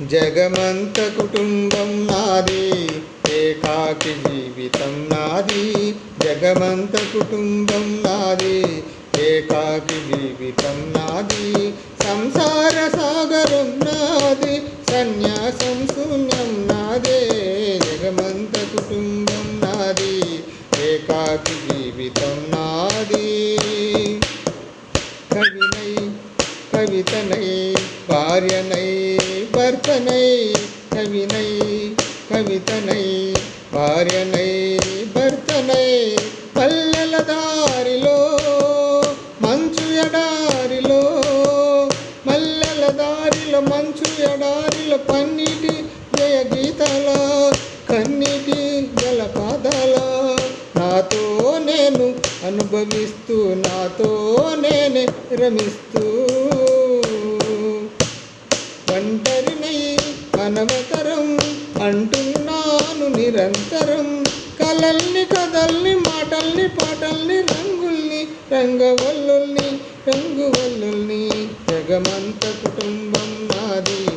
జగమంత కుటుంబం నాది ఏకాకి జీవితం నాది. జగమంత కుటుంబం నాది ఏకాకి జీవితం నాది. సంసార సాగరం నాది సన్యాసం శూన్యం నాదే. జగమంత కుటుంబం నాది ఏకాకి జీవితం నాది. కవినై కవితనై భార్యనై భర్తనై కవినై కవితనై భార్యనై భర్తనై పల్లెల దారిలో మంచు ఎడారిలో మల్లెల దారిలో మంచు ఎడారిలో పన్నీటి జయ గీతాల కన్నీటి జలపాదాల నాతో నేను అనుభవిస్తూ నాతో నేనే రమిస్తూ ఒంటరినై అనవతరం అంటున్నాను నిరంతరం. కలల్ని కథల్ని మాటల్ని పాటల్ని రంగుల్ని రంగవల్లుల్ని రంగువల్లుల్ని జగమంత కుటుంబం నాది.